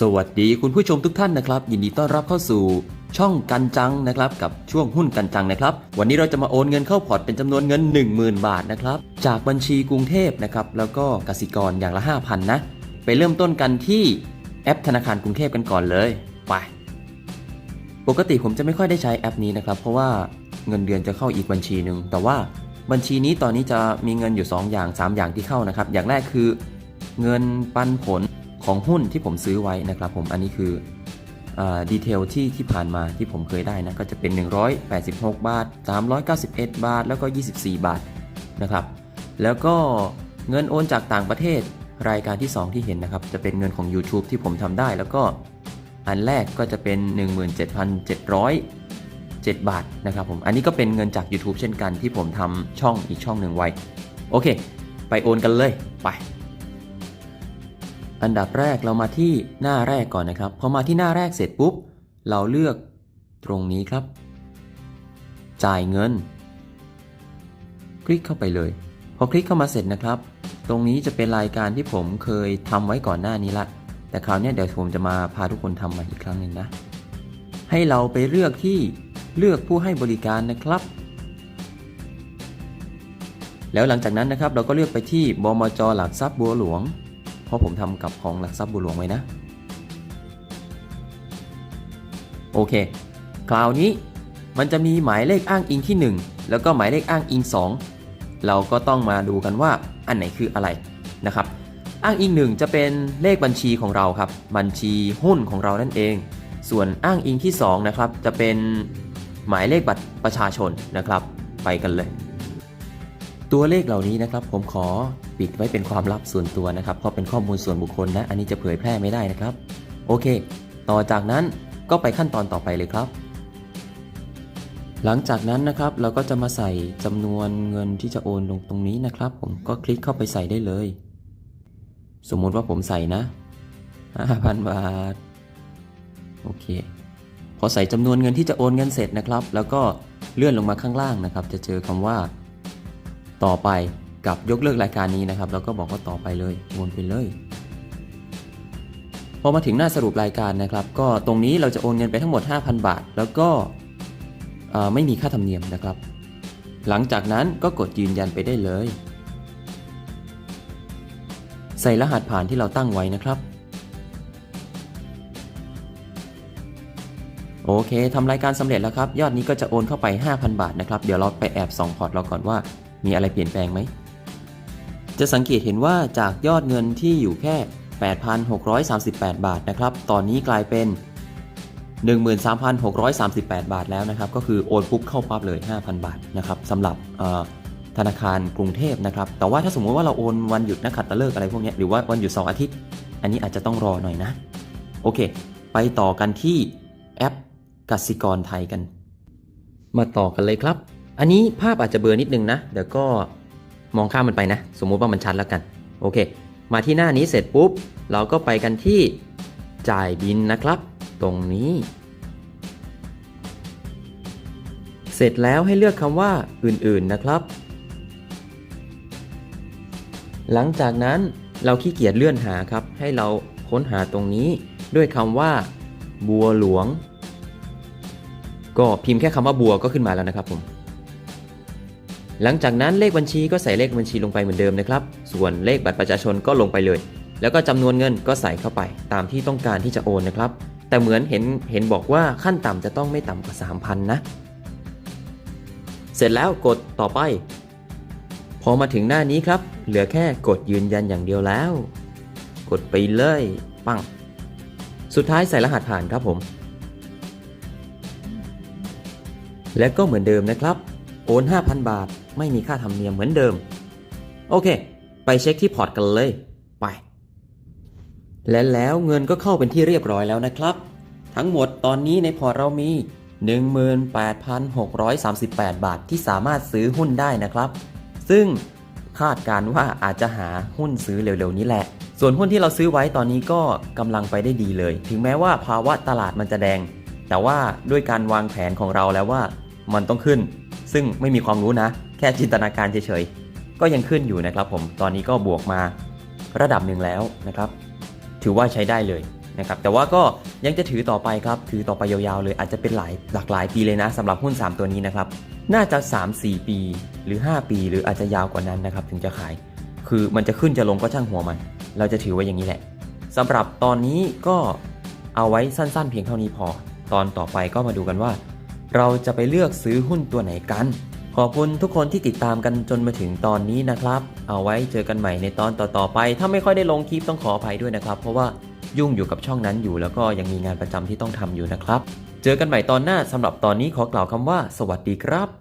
สวัสดีคุณผู้ชมทุกท่านนะครับ ยินดีต้อนรับเข้าสู่ช่องกันจังนะครับกับช่วงหุ้นกันจังนะครับ วันนี้เราจะมาโอนเงินเข้าพอร์ตเป็นจำนวนเงิน 10,000 บาทนะครับจากบัญชีกรุงเทพนะครับแล้วก็กสิกรอย่างละ 5,000 นะ ไปเริ่มต้นกันที่แอปธนาคารกรุงเทพกันก่อนเลยไป ปกติผมจะไม่ค่อยได้ใช้แอปนี้นะครับ เพราะว่าเงินเดือนจะเข้าอีกบัญชีหนึ่งแต่ว่าบัญชีนี้ตอนนี้จะมีเงินอยู่ 2 อย่าง 3 อย่างที่เข้านะครับ อย่างแรกคือ เงินปันผล ของหุ้นที่ผมซื้อไว้นะครับผมอันนี้คือดีเทลที่ที่ผ่านมาที่ผมเคยได้นะก็จะเป็น 186 บาท 391 บาท แล้วก็ 24 บาทนะครับ แล้วก็เงินโอนจากต่างประเทศรายการที่ 2 ที่เห็นนะครับ จะเป็นเงินของ YouTube ที่ผมทำได้ แล้วก็อันแรกก็จะเป็น 17,707 บาทนะครับผมอันนี้ก็เป็นเงินจาก YouTube เช่นกันที่ผมทำช่องอีกช่องหนึ่งไว้ โอเค ไปโอนกันเลยไป อันดับแรกเรามาที่หน้าแรกก่อนนะครับ พอมาที่หน้าแรกเสร็จปุ๊บ เราเลือกตรงนี้ครับ จ่ายเงิน คลิกเข้าไปเลย พอคลิกเข้ามาเสร็จนะครับ ตรงนี้จะเป็นรายการที่ผมเคยทำไว้ก่อนหน้านี้ละ แต่คราวนี้เดี๋ยวผมจะมาพาทุกคนทำใหม่อีกครั้งหนึ่งนะ ให้เราไปเลือกที่เลือกผู้ให้บริการนะครับ แล้วหลังจากนั้นนะครับเราก็เลือกไปที่บมจหลักทรัพย์บัวหลวง เพราะผมทำกับของหลักทรัพย์บัวหลวงไว้นะ โอเค คราวนี้มันจะมีหมายเลขอ้างอิงที่ 1 แล้วก็หมายเลขอ้างอิง 2 เราก็ต้องมาดูกันว่าอันไหนคืออะไรนะครับ อ้างอิง 1 จะเป็นเลขบัญชีของเราครับ บัญชีหุ้นของเรานั่นเอง ส่วนอ้างอิงที่2นะครับจะเป็นหมายเลขบัตรประชาชนนะครับ ไปกันเลย ตัวเลขเหล่านี้นะครับผมขอปิดไว้เป็นความลับส่วนตัวนะครับเพราะเป็นข้อมูลส่วนบุคคลนะอันนี้จะเผยแพร่ไม่ได้นะครับ โอเค ต่อจากนั้นก็ไปขั้นตอนต่อไปเลยครับ หลังจากนั้นนะครับเราก็จะมาใส่จำนวนเงินที่จะโอนลงตรงนี้นะครับ ผมก็คลิกเข้าไปใส่ได้เลย สมมุติว่าผมใส่นะ5,000 บาท โอเค พอใส่จำนวนเงินที่จะโอนเงินเสร็จนะครับ แล้วก็เลื่อนลงมาข้างล่างนะครับ จะเจอคำว่า ต่อไปกับยกเลิกรายการนี้นะครับ แล้วก็บอกว่าต่อไปเลยวนไปเลย พอมาถึงหน้าสรุปรายการนะครับ ก็ตรงนี้เราจะโอนเงินไปทั้งหมด 5,000 บาท แล้วก็ไม่มีค่าธรรมเนียมนะครับ หลังจากนั้นก็กดยืนยันไปได้เลย ใส่รหัสผ่านที่เราตั้งไว้นะครับ โอเคทำรายการสำเร็จแล้วครับ ยอดนี้ก็จะโอนเข้าไป 5,000 บาทนะครับ เดี๋ยวเราไปแอบส่องพอร์ตเราก่อนว่า มีอะไรเปลี่ยนแปลงไหม จะสังเกตเห็นว่าจากยอดเงินที่อยู่แค่ 8,638 บาทนะครับ ตอนนี้กลายเป็น 13,638 บาทแล้วนะครับ ก็คือโอนปุ๊บเข้าปั๊บเลย 5,000 บาทนะครับสำหรับธนาคารกรุงเทพนะครับ แต่ว่าถ้าสมมติว่าเราโอนวันหยุดนักขัตฤกษ์อะไรพวกนี้หรือว่าวันหยุดเสาร์อาทิตย์ อันนี้อาจจะต้องรอหน่อยนะ โอเค ไปต่อกันที่แอปกสิกรไทยกัน มาต่อกันเลยครับ อันนี้ภาพอาจจะเบลอนิดนึงนะ เดี๋ยวก็มองข้ามมันไปนะ สมมุติว่ามันชัดแล้วกัน โอเค มาที่หน้านี้เสร็จปุ๊บ เราก็ไปกันที่จ่ายบินนะครับ ตรงนี้ เสร็จแล้วให้เลือกคำว่าอื่นๆนะครับ หลังจากนั้นเราขี้เกียจเลื่อนหาครับ ให้เราค้นหาตรงนี้ด้วยคำว่า บัวหลวง ก็พิมพ์แค่คำว่าบัวก็ขึ้นมาแล้วนะครับผม หลังจากนั้นเลขบัญชีก็ใส่เลขบัญชีลงไปเหมือนเดิมนะครับ ส่วนเลขบัตรประชาชนก็ลงไปเลย แล้วก็จำนวนเงินก็ใส่เข้าไปตามที่ต้องการที่จะโอนนะครับ แต่เหมือนเห็นเห็นบอกว่าขั้นต่ำจะต้องไม่ต่ำกว่า 3,000 นะ เสร็จแล้วกดต่อไป พอมาถึงหน้านี้ครับ เหลือแค่กดยืนยันอย่างเดียวแล้ว กดไปเลย ปัง สุดท้ายใส่รหัสผ่านครับผม และก็เหมือนเดิมนะครับ โอน 5,000 บาท ไม่มีค่าธรรมเนียมเหมือนเดิม โอเค ไปเช็คที่พอร์ตกันเลย ไป และแล้วเงินก็เข้าเป็นที่เรียบร้อยแล้วนะครับ ทั้งหมดตอนนี้ในพอร์ตเรามี 18,638 บาทที่สามารถซื้อหุ้นได้นะครับ ซึ่งคาดการณ์ว่าอาจจะหาหุ้นซื้อเร็วๆนี้แหละ ส่วนหุ้นที่เราซื้อไว้ตอนนี้ก็กำลังไปได้ดีเลย ถึงแม้ว่าภาวะตลาดมันจะแดง แต่ว่าด้วยการวางแผนของเราแล้วว่ามันต้องขึ้น ซึ่งไม่มีความรู้นะ แค่จินตนาการเฉยๆ ก็ยังขึ้นอยู่นะครับผม ตอนนี้ก็บวกมาระดับหนึ่งแล้วนะครับ ถือว่าใช้ได้เลยนะครับ แต่ว่าก็ยังจะถือต่อไปครับ ถือต่อไปยาวๆเลย อาจจะเป็นหลายหลากหลายปีเลยนะสำหรับหุ้น 3 ตัวนี้นะครับ น่าจะ 3-4 ปีหรือ 5 ปี หรืออาจจะยาวกว่านั้นนะครับ ถึงจะขาย คือมันจะขึ้นจะลงก็ช่างหัวมัน เราจะถือไว้อย่างนี้แหละสำหรับตอนนี้ก็เอาไว้สั้นๆ เพียงเท่านี้พอ ตอนต่อไปก็มาดูกันว่า เราจะไปเลือกซื้อหุ้นตัวไหนกัน ขอบคุณทุกคนที่ติดตามกันจนมาถึงตอนนี้นะครับ เอาไว้เจอกันใหม่ในตอนต่อๆไป ถ้าไม่ค่อยได้ลงคลิปต้องขออภัยด้วยนะครับ เพราะว่ายุ่งอยู่กับช่องนั้นอยู่ แล้วก็ยังมีงานประจำที่ต้องทำอยู่นะครับ เจอกันใหม่ตอนหน้าสำหรับตอนนี้ขอกล่าวคำว่า สวัสดีครับ